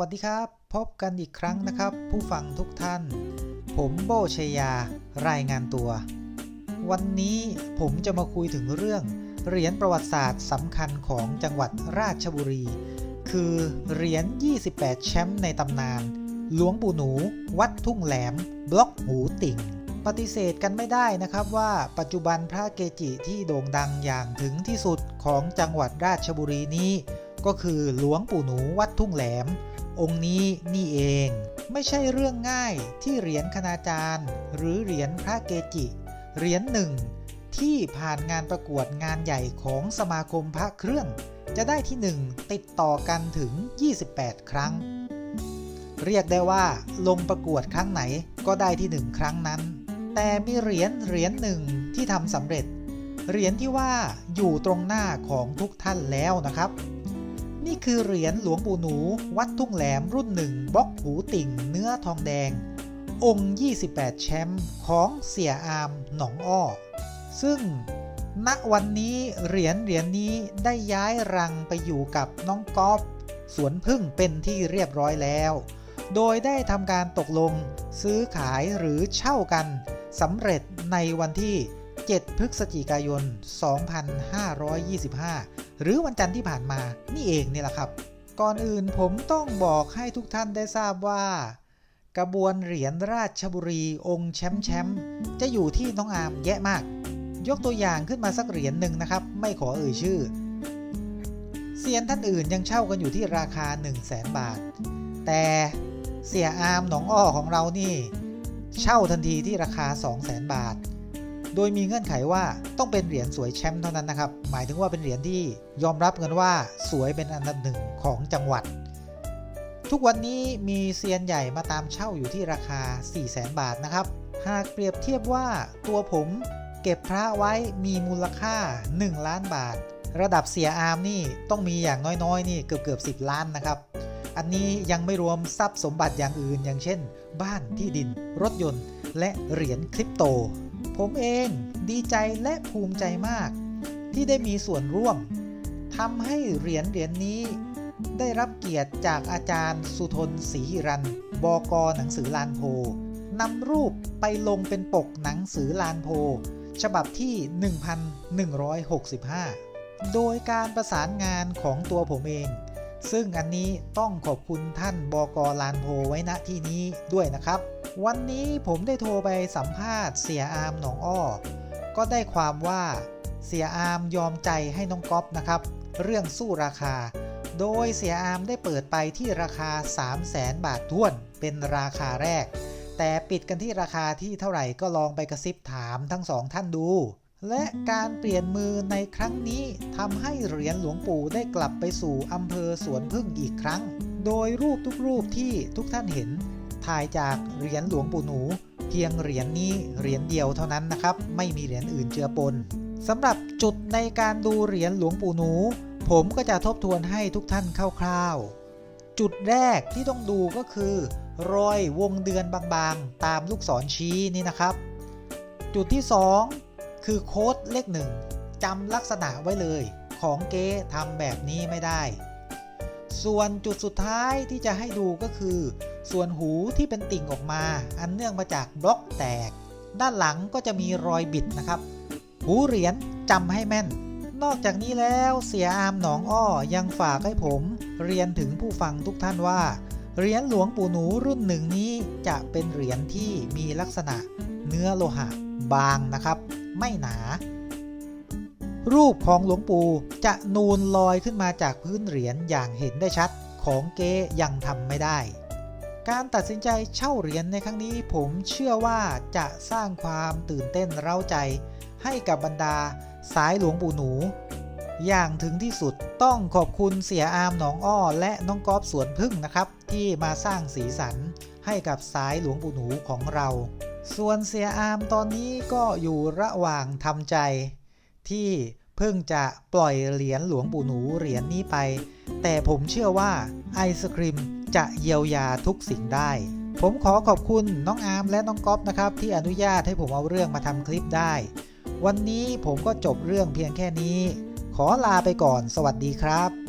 วัสดีครับ พบกันอีกครั้งนะครับ ผู้ฟังทุกท่าน ผมโบชยา รายงานตัว วันนี้ผมจะมาคุยถึงเรื่อง เหรียญประวัติศาสตร์สำคัญของจังหวัดราชบุรี คือเหรียญ 28 แชมป์ในตำนาน หลวงปู่หนู วัดทุ่งแหลม บล็อกหูติ่ง ปฏิเสธกันไม่ได้นะครับว่าปัจจุบันพระเกจิที่โด่งดังอย่างถึงที่สุดของจังหวัดราชบุรีนี้ ก็คือหลวงปู่หนูวัดทุ่งแหลม องค์นี้นี่เอง ไม่ใช่เรื่องง่ายที่เหรียญคณาจารย์ หรือเหรียญพระเกจิ เหรียญหนึ่งที่ผ่านงานประกวดงานใหญ่ของสมาคมพระเครื่อง จะได้ที่หนึ่งติดต่อกันถึง 28 ครั้ง เรียกได้ว่าลงประกวดครั้งไหนก็ได้ที่หนึ่งครั้งนั้น แต่มีเหรียญเหรียญหนึ่งที่ทำสำเร็จ เหรียญที่ว่าอยู่ตรงหน้าของทุกท่านแล้วนะครับ นี่คือเหรียญหลวงปู่หนู วัดทุ่งแหลมรุ่นหนึ่งบล็อกหูติ่ง เนื้อทองแดง องค์ 28 แชมป์ของเสียอามหนองอ้อ ซึ่งณวันนี้เหรียญเหรียญนี้ได้ย้ายรังไปอยู่กับน้องกอฟสวนพึ่งเป็นที่เรียบร้อยแล้ว โดยได้ทำการตกลง ซื้อขายหรือเช่ากันสำเร็จในวันที่ 7 พฤศจิกายน 2525 หรือวันจันทร์ที่ผ่านมานี่เองนี่แหละครับ ก่อนอื่นผมต้องบอกให้ทุกท่านได้ทราบว่า กระบวนเหรียญราชบุรีองค์แชมป์แชมป์จะอยู่ที่น้องอามแยะมาก ยกตัวอย่างขึ้นมาสักเหรียญหนึ่งนะครับ ไม่ขอเอ่ยชื่อเซียนท่านอื่นยังเช่ากันอยู่ที่ราคา 1 0 0 0 0แบาท แต่เสียอามหนองอ้อของเรานี่ เช่าทันทีที่ราคา 2 0 0 0 0 0 บาท โดยมีเงื่อนไขว่าต้องเป็นเหรียญสวยแชมป์เท่านั้นนะครับ หมายถึงว่าเป็นเหรียญที่ยอมรับกันว่าสวยเป็นอันดับหนึ่งของจังหวัด ทุกวันนี้มีเซียนใหญ่มาตามเช่าอยู่ที่ราคา 4 0 0 0 0 0 บาทนะครับ หากเปรียบเทียบว่าตัวผมเก็บพระไว้มีมูลค่า 1 ล้านบาท ระดับเสียอาร์มนี่ต้องมีอย่างน้อยๆ นี่เกือบเกือบ10ล้านนะครับ อันนี้ยังไม่รวมทรัพย์สมบัติอย่างอื่น อย่างเช่น บ้านที่ดิน รถยนต์ และเหรียญคริปโต ผมเองดีใจและภูมิใจมาก ที่ได้มีส่วนร่วมทำให้เหรียญเหรียญนี้ ได้รับเกียรติจากอาจารย์สุทนศรีหิรันบกหนังสือลานโพนำรูปไปลงเป็นปกหนังสือลานโพ ฉบับที่ 1165 โดยการประสานงานของตัวผมเอง ซึ่งอันนี้ต้องขอบคุณท่านบกลานโพไว้ณที่นี้ด้วยนะครับ วันนี้ผมได้โทรไปสัมภาษณ์เสียอามหนองอ้อ ก็ได้ความว่าเสียอามยอมใจให้น้องก๊อฟนะครับ เรื่องสู้ราคา โดยเสียอามได้เปิดไปที่ราคา 3 0 0แสนบาทท้วนเป็นราคาแรก แต่ปิดกันที่ราคาที่เท่าไหร่ก็ลองไปกระซิบถามทั้งสองท่านดู และการเปลี่ยนมือในครั้งนี้ทำให้เหรียญหลวงปู่ได้กลับไปสู่อำเภอสวนพึ่งอีกครั้ง โดยรูปทุกรูปที่ทุกท่านเห็น ถ่ายจากเหรียญหลวงปู่หนู เพียงเหรียญนี้เหรียญเดียวเท่านั้นนะครับ ไม่มีเหรียญอื่นเจือปนสำหรับจุดในการดูเหรียญหลวงปู่หนู ผมก็จะทบทวนให้ทุกท่านคร่าวๆ จุดแรกที่ต้องดูก็คือ รอยวงเดือนบางๆ ตามลูกศรชี้นี่นะครับ จุดที่ 2 คือโค้ดเลขหนึ่งจำลักษณะไว้เลย ของเก๊ทำแบบนี้ไม่ได้ ส่วนจุดสุดท้ายที่จะให้ดูก็คือ ส่วนหูที่เป็นติ่งออกมา อันเนื่องมาจากบล็อกแตก ด้านหลังก็จะมีรอยบิดนะครับ หูเหรียญจำให้แม่น นอกจากนี้แล้วเสียอามหนองอ้อยังฝากให้ผม เรียนถึงผู้ฟังทุกท่านว่าเหรียญหลวงปู่หนูรุ่นหนึ่งนี้จะเป็นเหรียญที่มีลักษณะเนื้อโลหะ บางนะครับ ไม่หนา รูปของหลวงปู่จะนูนลอยขึ้นมาจากพื้นเหรียญอย่างเห็นได้ชัดของเก๊ยังทำไม่ได้ การตัดสินใจเช่าเหรียญในครั้งนี้ผมเชื่อว่าจะสร้างความตื่นเต้นเร้าใจ ให้กับบรรดาสายหลวงปู่หนู อย่างถึงที่สุดต้องขอบคุณเสียอามหนองอ้อ และน้องกอฟสวนพึ่งนะครับ ที่มาสร้างสีสันให้กับสายหลวงปู่หนูของเรา ส่วนเสียอามตอนนี้ก็อยู่ระหว่างทำใจ ที่เพิ่งจะปล่อยเหรียญหลวงปู่หนูเหรียญนี้ไป แต่ผมเชื่อว่าไอศครีม จะเยียวยาทุกสิ่งได้ ผมขอขอบคุณน้องอาร์มและน้องก๊อฟนะครับ ที่อนุญาตให้ผมเอาเรื่องมาทำคลิปได้ วันนี้ผมก็จบเรื่องเพียงแค่นี้ ขอลาไปก่อน สวัสดีครับ